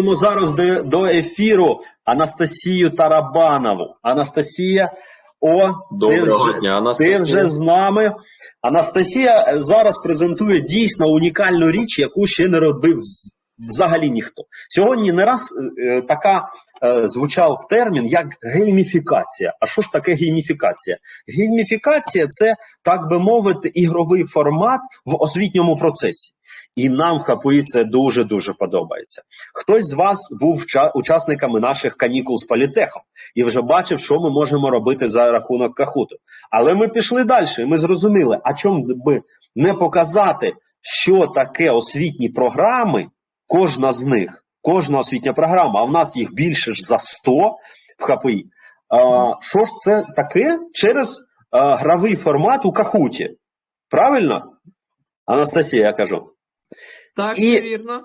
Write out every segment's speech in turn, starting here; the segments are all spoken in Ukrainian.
Тому зараз до, до ефіру Анастасію Тарабанову. Анастасія, о, ти Доброго вже, дня, ти вже з нами. Анастасія зараз презентує дійсно унікальну річ, яку ще не робив взагалі ніхто. Сьогодні не раз е, е, така е, звучав термін як гейміфікація. А що ж таке гейміфікація? Гейміфікація це, так би мовити, ігровий формат в освітньому процесі. І нам в ХПІ це дуже дуже подобається. Хтось з вас був ча- учасниками наших канікул з політехом і вже бачив, що ми можемо робити за рахунок кахуту. Але ми пішли далі, і ми зрозуміли, а чому би не показати, що таке освітні програми, кожна з них, кожна освітня програма, а в нас їх більше ж за 100 в ХПІ. А, що ж це таке через а, гравий формат у кахуті? Правильно? Анастасія, я кажу. Так, І- вірно.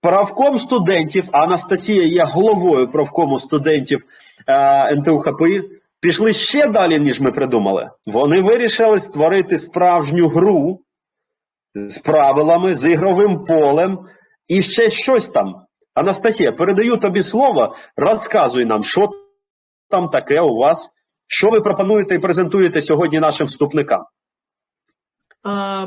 Правком студентів, Анастасія є головою правкому студентів е, НТУ ХПІ, пішли ще далі, ніж ми придумали. Вони вирішили створити справжню гру з правилами, з ігровим полем і ще щось там. Анастасія, передаю тобі слово, розказуй нам, що там таке у вас, що ви пропонуєте і презентуєте сьогодні нашим вступникам.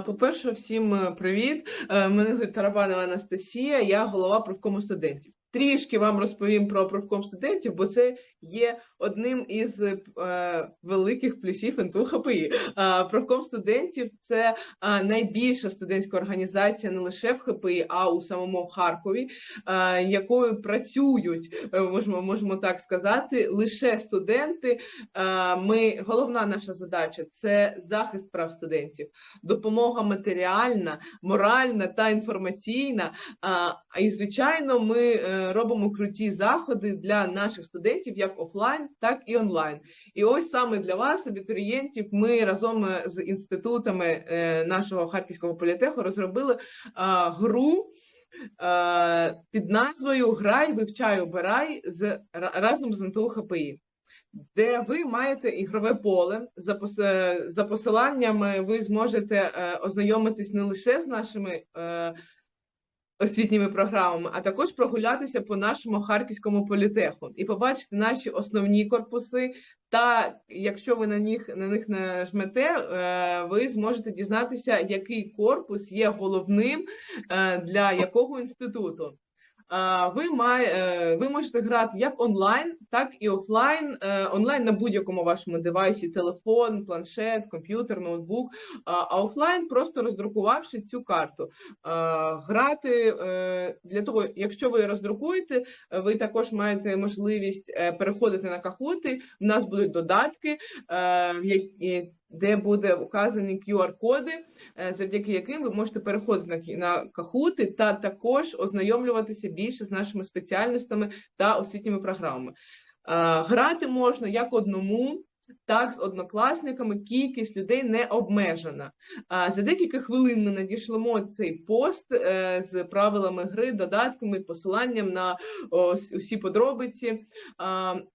По-перше, всім е, привіт. Е, Мене звуть Тарабанова Анастасія, я голова профкому студентів. Трішки вам розповім про профком студентів, бо це є одним із е, великих плюсів НТУ ХПІ. А, профком студентів це а, найбільша студентська організація не лише в ХПІ, а у самому Харкові, а, якою працюють, е, можемо, можемо так сказати, лише студенти. А, Ми головна наша задача це захист прав студентів, допомога матеріальна, моральна та інформаційна. А і звичайно, ми е, робимо круті заходи для наших студентів як офлайн, так і онлайн. І ось саме для вас, абітурієнтів, ми разом е, з інститутами е, нашого харківського політеху розробили гру. е, Під назвою Грай, вивчай, обирай з разом з НТУ ХПІ, де ви маєте ігрове поле. За, пос- за посиланнями ви зможете ознайомитись не лише з нашими освітніми програмами, а також прогулятися по нашому харківському політеху і побачити наші основні корпуси. Та якщо ви на них на них нажмете, е, ви зможете дізнатися, який корпус є головним е, для якого інституту. Ви має, е, ви можете грати як онлайн, так і офлайн. Е, Онлайн на будь-якому вашому девайсі: телефон, планшет, комп'ютер, ноутбук. А офлайн просто роздрукувавши цю карту. Грати е, для того, якщо ви роздрукуєте, ви також маєте можливість переходити на кахути. У нас будуть додатки, які- де буде указані QR-коди, е, завдяки яким ви можете переходити на кахути та також ознайомлюватися більше з нашими спеціальностями та освітніми програмами. Е, Грати можна як одному. Так, з однокласниками кількість людей не обмежена. А, За декілька хвилин ми надішлемо цей пост е, з правилами гри, додатками, посиланням на усі подробиці.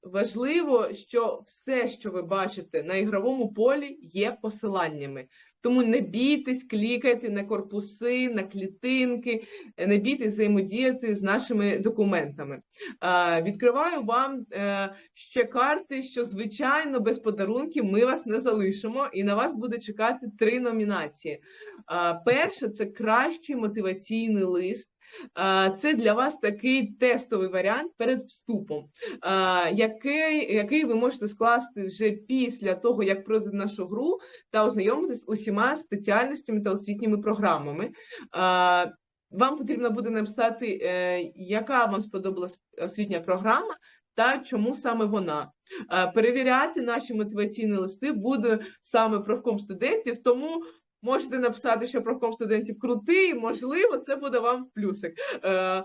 Важливо, що все, що ви бачите на ігровому полі, є посиланнями. Тому не бійтесь, клікайте на корпуси, на клітинки, не бійтесь взаємодіяти з нашими документами. Відкриваю вам е, ще карти, що звичайно без подарунків ми вас не залишимо, і на вас буде чекати три номінації. перша це кращий мотиваційний лист. Це для вас такий тестовий варіант перед вступом, який, який ви можете скласти вже після того, як пройдете нашу гру, та ознайомитись з усіма спеціальностями та освітніми програмами. Вам потрібно буде написати, е, яка вам сподобалась освітня програма та чому саме вона. Перевіряти наші мотиваційні листи буде саме профком студентів, тому можете написати, що профком студентів крутий, можливо, це буде вам плюсик. Е,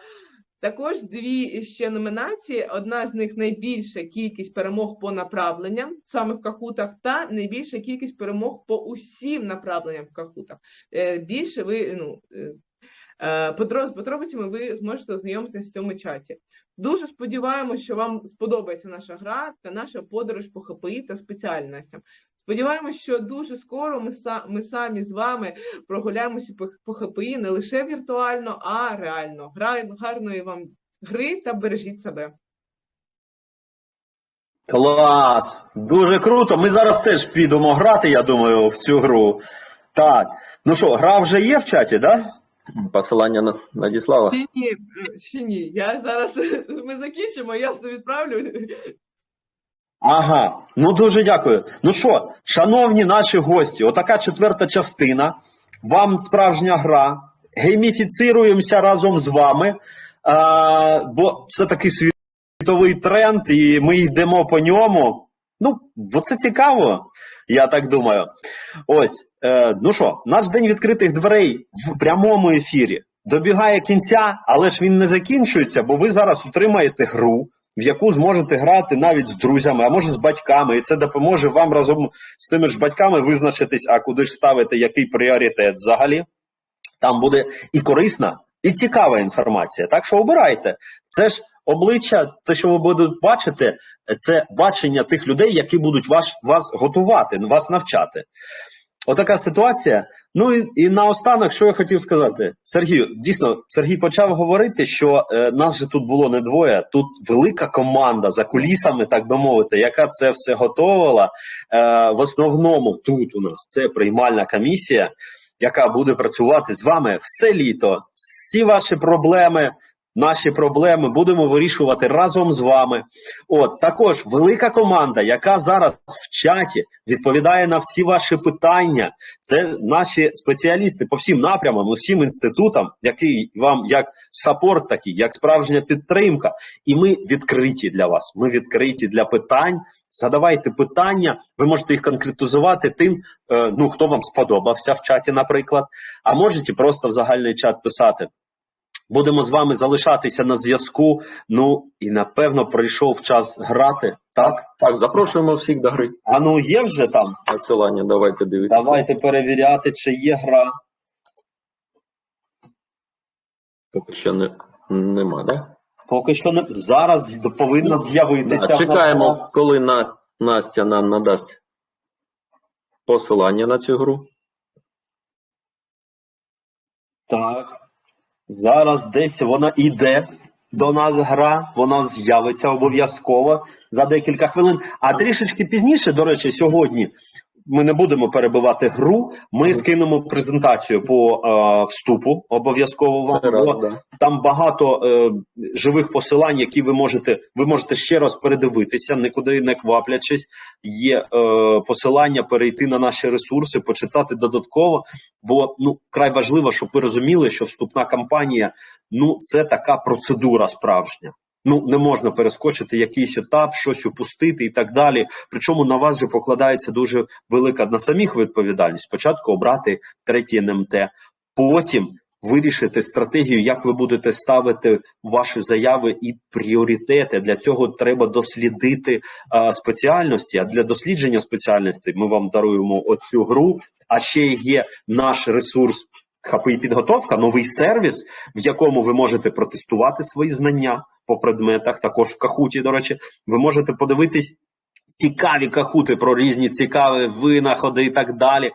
Також дві ще номінації. Одна з них найбільша кількість перемог по направленням саме в кахутах, та найбільша кількість перемог по усім направленням в кахутах. Е, Більше ви ну. Е, З подробицями ви зможете ознайомитися в цьому чаті. Дуже сподіваємося, що вам сподобається наша гра та наша подорож по ХПІ та спеціальностям. Сподіваємось, що дуже скоро ми, ми самі з вами прогуляємося по, ХПІ не лише віртуально, а реально. Гарної вам гри та бережіть себе. Клас! Дуже круто. Ми зараз теж підемо грати, я думаю, в цю гру. Так. Ну що, гра вже є в чаті, так? Да? Посилання на- надіслала. Ще ні, ще ні. Я зараз ми закінчимо, я все відправлю. Ага, ну дуже дякую. Ну що, шановні наші гості, отака четверта частина. Вам справжня гра. Гейміфіцируємося разом з вами. А, бо це такий світовий тренд, і ми йдемо по ньому. Ну, бо це цікаво, я так думаю. Ось, е, ну що, наш день відкритих дверей в прямому ефірі добігає кінця, але ж він не закінчується, бо ви зараз отримаєте гру, в яку зможете грати навіть з друзями, а може з батьками, і це допоможе вам разом з тими ж батьками визначитись, а куди ж ставити який пріоритет взагалі. Там буде і корисна, і цікава інформація. Так що обирайте. Це ж обличчя, те, що ви будете бачити, це бачення тих людей, які будуть вас, вас готувати, вас навчати. Отака ситуація. Ну і, і наостанок, що я хотів сказати, Сергію, дійсно, Сергій почав говорити, що е, нас же тут було не двоє. Тут велика команда за кулісами, так би мовити, яка це все готувала. Е, в основному тут у нас це приймальна комісія, яка буде працювати з вами все літо. Всі ваші проблеми, наші проблеми будемо вирішувати разом з вами. От також велика команда, яка зараз в чаті відповідає на всі ваші питання. Це наші спеціалісти по всім напрямам, і всім інститутам, який вам як сапорт, такий, як справжня підтримка. І ми відкриті для вас. Ми відкриті для питань. Задавайте питання, ви можете їх конкретизувати тим, е, ну хто вам сподобався в чаті, наприклад, а можете просто в загальний чат писати. Будемо з вами залишатися на зв'язку. Ну і напевно прийшов час грати. Так, Так, запрошуємо всіх до гри. а ну є вже там. Посилання давайте дивитися. Давайте перевіряти, чи є гра. Поки що не, нема, да? Поки що не зараз повинна з'явитися. Да, чекаємо, коли на, Настя нам надасть посилання на цю гру. Так. Зараз десь вона іде до нас гра, вона з'явиться обов'язково за декілька хвилин. А трішечки пізніше, до речі, сьогодні ми не будемо перебивати гру. Ми скинемо презентацію по е, вступу обов'язково вам. Раз, да. Там багато е, живих посилань, які ви можете, ви можете ще раз передивитися, нікуди не кваплячись. Є е, посилання перейти на наші ресурси, почитати додатково. Бо ну вкрай важливо, щоб ви розуміли, що вступна кампанія ну це така процедура справжня. Ну не можна перескочити якийсь етап, щось упустити і так далі. Причому на вас же покладається дуже велика на самих відповідальність. Спочатку обрати третій НМТ, потім вирішити стратегію, як ви будете ставити ваші заяви і пріоритети. Для цього треба дослідити а, спеціальності. А для дослідження спеціальностей ми вам даруємо оцю гру. А ще є наш ресурс. ХПІ підготовка, новий сервіс, в якому ви можете протестувати свої знання по предметах. Також в Кахуті, до речі, ви можете подивитись цікаві кахути про різні цікаві винаходи і так далі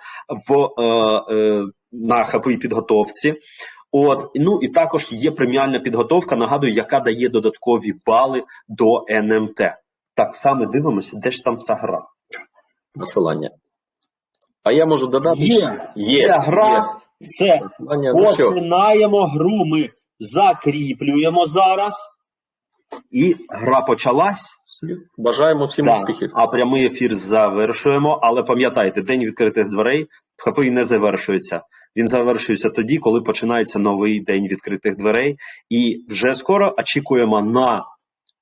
в е, е, на ХПІ підготовці. От ну і також є преміальна підготовка. Нагадую, яка дає додаткові бали до НМТ. Так само дивимося, де ж там ця гра. Посилання. А я можу додати? Є, є, є гра. Це Посилання, починаємо гру. Ми закріплюємо зараз. І гра почалась. бажаємо всім Да, успіхів. а прямий ефір завершуємо. Але пам'ятайте, день відкритих дверей в ХПІ не завершується. Він завершується тоді, коли починається новий день відкритих дверей. І вже скоро очікуємо на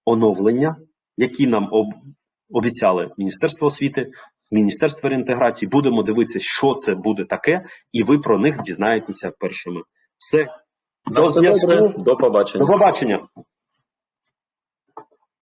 оновлення, які нам об... обіцяли Міністерство освіти, Міністерство реінтеграції. Будемо дивитися, що це буде таке, і ви про них дізнаєтеся першими. Все, до зв'язку. До побачення. До побачення.